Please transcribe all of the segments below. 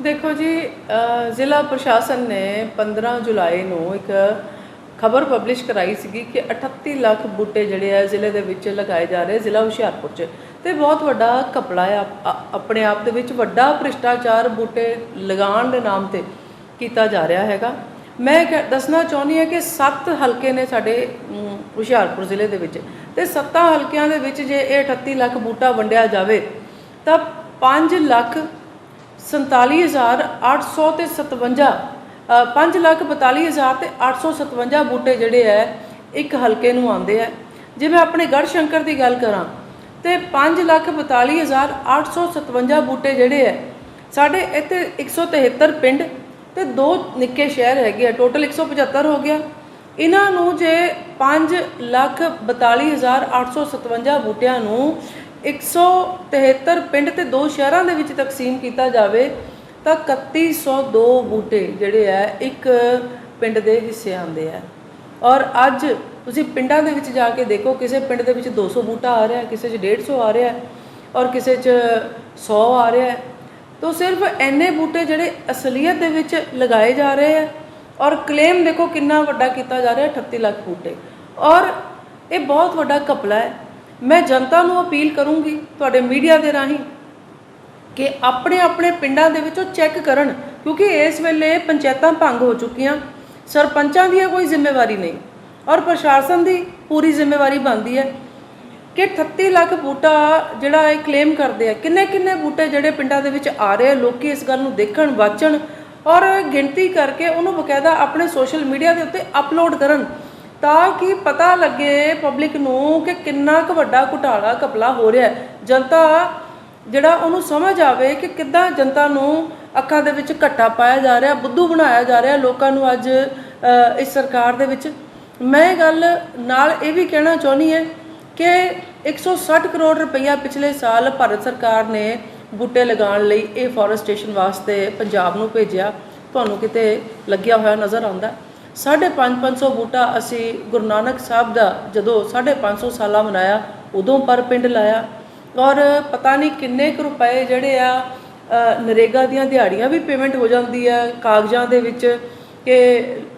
ਦੇਖੋ ਜੀ ਜ਼ਿਲ੍ਹਾ ਪ੍ਰਸ਼ਾਸਨ ਨੇ 15 ਜੁਲਾਈ ਨੂੰ ਇੱਕ ਖਬਰ ਪਬਲਿਸ਼ ਕਰਾਈ ਸੀਗੀ ਕਿ 38 ਲੱਖ ਬੂਟੇ ਜਿਹੜੇ ਆ ਜ਼ਿਲ੍ਹੇ ਦੇ ਵਿੱਚ ਲਗਾਏ ਜਾ ਰਹੇ ਜ਼ਿਲ੍ਹਾ ਹੁਸ਼ਿਆਰਪੁਰ 'ਚ। ਤੇ ਬਹੁਤ ਵੱਡਾ ਘਪਲਾ ਹੈ ਆਪ- ਆ- ਆਪਣੇ ਆਪ ਦੇ ਵਿੱਚ ਵੱਡਾ ਭ੍ਰਿਸ਼ਟਾਚਾਰ ਬੂਟੇ ਲਗਾਉਣ ਦੇ ਨਾਮ ਤੇ ਕੀਤਾ ਜਾ ਰਿਹਾ ਹੈਗਾ। ਮੈਂ ਕਹਿ- ਦੱਸਣਾ ਚਾਹੁੰਦੀ ਹਾਂ ਕਿ 7 ਹਲਕੇ ਨੇ ਸਾਡੇ ਹੁਸ਼ਿਆਰਪੁਰ ਜ਼ਿਲ੍ਹੇ ਦੇ ਵਿੱਚ। ਤੇ 7 ਹਲਕਿਆਂ ਦੇ ਵਿੱਚ ਜੇ ਇਹ 38 ਲੱਖ ਬੂਟਾ ਵੰਡਿਆ ਜਾਵੇ, ਤਾਂ 5 ਲੱਖ 47800 ਤੇ 57 5 ਲੱਖ 42000 ਤੇ 857 ਬੂਟੇ ਜਿਹੜੇ ਐ, ਇੱਕ ਹਲਕੇ ਨੂੰ ਆਉਂਦੇ ਐ। ਜੇ ਮੈਂ ਆਪਣੇ ਗੜ ਸ਼ੰਕਰ ਦੀ ਗੱਲ ਕਰਾਂ, ਤੇ 5 ਲੱਖ 42857 ਬੂਟੇ ਜਿਹੜੇ ਐ, ਸਾਡੇ ਇੱਥੇ 173 ਪਿੰਡ ਤੇ ਦੋ ਨਿੱਕੇ ਸ਼ਹਿਰ ਹੈਗੇ ਆ, ਟੋਟਲ 175 ਹੋ ਗਿਆ। ਇਹਨਾਂ ਨੂੰ ਜੇ 5 ਲੱਖ 42857 ਬੂਟਿਆਂ ਨੂੰ 173 ਪਿੰਡ ਤੇ ਦੋ ਸ਼ਹਿਰਾਂ ਦੇ ਵਿੱਚ ਤਕਸੀਮ ਕੀਤਾ ਜਾਵੇ ਤਾਂ 3102 ਬੂਟੇ ਜਿਹੜੇ ਆ, ਇੱਕ ਪਿੰਡ ਦੇ ਹਿੱਸੇ ਆਉਂਦੇ ਆ। ਔਰ ਅੱਜ ਤੁਸੀਂ ਪਿੰਡਾਂ ਦੇ ਵਿੱਚ ਜਾ ਕੇ ਦੇਖੋ, ਕਿਸੇ ਪਿੰਡ ਦੇ ਵਿੱਚ 200 ਬੂਟਾ ਆ ਰਿਹਾ, ਕਿਸੇ 'ਚ 150 ਆ ਰਿਹਾ ਔਰ ਕਿਸੇ 'ਚ 100 ਆ ਰਿਹਾ। ਤਾਂ ਸਿਰਫ ਐਨੇ ਬੂਟੇ ਜਿਹੜੇ ਅਸਲੀਅਤ ਦੇ ਵਿੱਚ ਲਗਾਏ ਜਾ ਰਹੇ ਆ ਔਰ ਕਲੇਮ ਦੇਖੋ ਕਿੰਨਾ ਵੱਡਾ ਕੀਤਾ ਜਾ ਰਿਹਾ 38 ਲੱਖ ਬੂਟੇ। ਔਰ ਇਹ ਬਹੁਤ ਵੱਡਾ ਘਪਲਾ ਹੈ। ਮੈਂ ਜਨਤਾ ਨੂੰ ਅਪੀਲ ਕਰੂੰਗੀ ਤੁਹਾਡੇ ਮੀਡੀਆ ਦੇ ਰਾਹੀਂ ਕਿ ਆਪਣੇ ਆਪਣੇ ਪਿੰਡਾਂ ਦੇ ਵਿੱਚੋਂ ਚੈੱਕ ਕਰਨ, ਕਿਉਂਕਿ ਇਸ ਵੇਲੇ ਪੰਚਾਇਤਾਂ ਭੰਗ ਹੋ ਚੁੱਕੀਆਂ, ਸਰਪੰਚਾਂ ਦੀ ਕੋਈ ਜ਼ਿੰਮੇਵਾਰੀ ਨਹੀਂ ਔਰ ਪ੍ਰਸ਼ਾਸਨ ਦੀ ਪੂਰੀ ਜ਼ਿੰਮੇਵਾਰੀ ਬਣਦੀ ਹੈ ਕਿ 38 ਲੱਖ ਬੂਟਾ ਜਿਹੜਾ ਇਹ ਕਲੇਮ ਕਰਦੇ ਆ, ਕਿੰਨੇ ਕਿੰਨੇ ਬੂਟੇ ਜਿਹੜੇ ਪਿੰਡਾਂ ਦੇ ਵਿੱਚ ਆ ਰਹੇ ਆ, ਲੋਕੀ ਇਸ ਗੱਲ ਨੂੰ ਦੇਖਣ, ਵਾਚਣ ਔਰ ਗਿਣਤੀ ਕਰਕੇ ਉਹਨੂੰ ਬਕਾਇਦਾ ਆਪਣੇ ਸੋਸ਼ਲ ਮੀਡੀਆ ਦੇ ਉੱਤੇ ਅਪਲੋਡ ਕਰਨ। ਤਾਂ ਕਿ ਪਤਾ ਲੱਗੇ ਪਬਲਿਕ ਨੂੰ ਕਿ ਕਿੰਨਾ ਕੁ ਵੱਡਾ ਘੁਟਾਲਾ ਘਪਲਾ ਹੋ ਰਿਹਾ ਹੈ। ਜਨਤਾ ਜਿਹੜਾ ਉਹਨੂੰ ਸਮਝ ਆਵੇ ਕਿ ਕਿੱਦਾਂ ਜਨਤਾ ਨੂੰ ਅੱਖਾਂ ਦੇ ਵਿੱਚ ਘੱਟਾ ਪਾਇਆ ਜਾ ਰਿਹਾ, ਬੁੱਧੂ ਬਣਾਇਆ ਜਾ ਰਿਹਾ ਲੋਕਾਂ ਨੂੰ ਅੱਜ ਇਸ ਸਰਕਾਰ ਦੇ ਵਿੱਚ। ਮੈਂ ਇਹ ਗੱਲ ਨਾਲ ਇਹ ਵੀ ਕਹਿਣਾ ਚਾਹੁੰਦੀ ਹਾਂ ਕਿ 160 ਕਰੋੜ ਰੁਪਈਆ ਪਿਛਲੇ ਸਾਲ ਭਾਰਤ ਸਰਕਾਰ ਨੇ ਬੂਟੇ ਲਗਾਉਣ ਲਈ ਇਹ ਫੋਰੈਸਟੇਸ਼ਨ ਵਾਸਤੇ ਪੰਜਾਬ ਨੂੰ ਭੇਜਿਆ। ਤੁਹਾਨੂੰ ਕਿਤੇ ਲੱਗਿਆ ਹੋਇਆ ਨਜ਼ਰ ਆਉਂਦਾ? 550 ਬੂਟਾ ਅਸੀਂ ਗੁਰੂ ਨਾਨਕ ਸਾਹਿਬ ਦਾ ਜਦੋਂ 550 ਸਾਲਾ ਮਨਾਇਆ, ਉਦੋਂ ਪਰ ਪਿੰਡ ਲਾਇਆ। ਔਰ ਪਤਾ ਨਹੀਂ ਕਿੰਨੇ ਕੁ ਰੁਪਏ ਜਿਹੜੇ ਆ ਨਰੇਗਾ ਦੀਆਂ ਦਿਹਾੜੀਆਂ ਵੀ ਪੇਮੈਂਟ ਹੋ ਜਾਂਦੀ ਆ ਕਾਗਜ਼ਾਂ ਦੇ ਵਿੱਚ ਕਿ,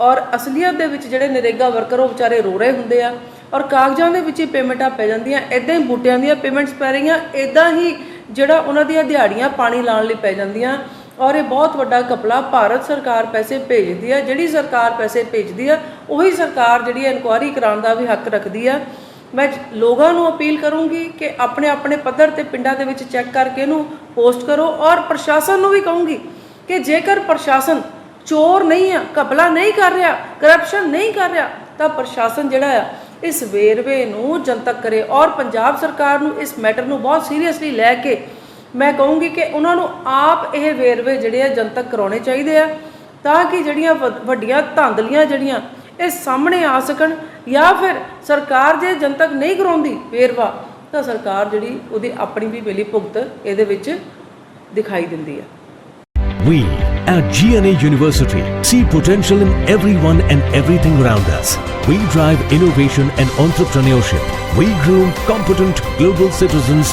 ਔਰ ਅਸਲੀਅਤ ਦੇ ਵਿੱਚ ਜਿਹੜੇ ਨਰੇਗਾ ਵਰਕਰ ਉਹ ਵਿਚਾਰੇ ਰੋ ਰਹੇ ਹੁੰਦੇ ਆ। ਔਰ ਕਾਗਜ਼ਾਂ ਦੇ ਵਿੱਚ ਹੀ ਪੇਮੈਂਟਾਂ ਪੈ ਜਾਂਦੀਆਂ ਇਦਾਂ ਹੀ ਬੂਟਿਆਂ ਦੀਆਂ ਪੇਮੈਂਟਸ ਪੈ ਰਹੀਆਂ ਇਦਾਂ ਹੀ ਜਿਹੜਾ ਉਹਨਾਂ ਦੀਆਂ ਦਿਹਾੜੀਆਂ ਪਾਣੀ ਲਾਉਣ ਲਈ ਪੈ ਜਾਂਦੀਆਂ। ਔਰ ਇਹ ਬਹੁਤ ਵੱਡਾ ਘਪਲਾ ਭਾਰਤ ਸਰਕਾਰ ਪੈਸੇ ਭੇਜਦੀ ਆ, ਜਿਹੜੀ ਸਰਕਾਰ ਪੈਸੇ ਭੇਜਦੀ ਆ, ਉਹੀ ਸਰਕਾਰ ਜਿਹੜੀ ਇਨਕੁਆਇਰੀ ਕਰਾਉਣ ਦਾ ਵੀ ਹੱਕ ਰੱਖਦੀ ਆ। ਮੈਂ ਲੋਕਾਂ ਨੂੰ ਅਪੀਲ ਕਰੂੰਗੀ ਕਿ ਆਪਣੇ ਆਪਣੇ ਪੱਧਰ ਤੇ ਪਿੰਡਾਂ ਦੇ ਵਿੱਚ ਚੈੱਕ ਕਰਕੇ ਇਹਨੂੰ ਪੋਸਟ ਕਰੋ ਔਰ ਪ੍ਰਸ਼ਾਸਨ ਨੂੰ ਵੀ ਕਹੂੰਗੀ ਕਿ ਜੇਕਰ ਪ੍ਰਸ਼ਾਸਨ ਚੋਰ ਨਹੀਂ ਆ, ਘਪਲਾ ਨਹੀਂ ਕਰ ਰਿਹਾ ਕਰਪਸ਼ਨ ਨਹੀਂ ਕਰ ਰਿਹਾ, ਤਾਂ ਪ੍ਰਸ਼ਾਸਨ ਜਿਹੜਾ ਆ, ਇਸ ਵੇਰਵੇ ਨੂੰ ਜਨਤਕ ਕਰੇ। ਔਰ ਪੰਜਾਬ ਸਰਕਾਰ ਨੂੰ ਇਸ ਮੈਟਰ ਨੂੰ ਬਹੁਤ ਸੀਰੀਅਸਲੀ ਲੈ ਕੇ ਮੈਂ ਕਹੂੰਗੀ ਕਿ ਉਹਨਾਂ ਨੂੰ ਆਪ ਇਹ ਵੇਰਵੇ ਜਿਹੜੇ ਆ ਜਨਤਕ ਕਰਾਉਣੇ ਚਾਹੀਦੇ ਆ ਤਾਂ ਕਿ ਜਿਹੜੀਆਂ ਵ- ਵੱਡੀਆਂ ਧਾਂਦਲੀਆਂ ਜਿਹੜੀਆਂ ਇਹ ਸਾਹਮਣੇ ਆ ਸਕਣ ਜਾਂ ਫਿਰ ਸਰਕਾਰ ਜੇ ਜਨਤਕ ਨਹੀਂ ਕਰਾਉਂਦੀ ਵੇਰਵਾ ਤਾਂ ਸਰਕਾਰ ਜਿਹੜੀ ਉਹਦੀ ਆਪਣੀ ਵੀ ਮਿਲੀ ਭੁਗਤ ਇਹਦੇ ਵਿੱਚ ਦਿਖਾਈ ਦਿੰਦੀ ਹੈ We at GNA University see potential in everyone and everything around us. We drive innovation and entrepreneurship. We groom competent global citizens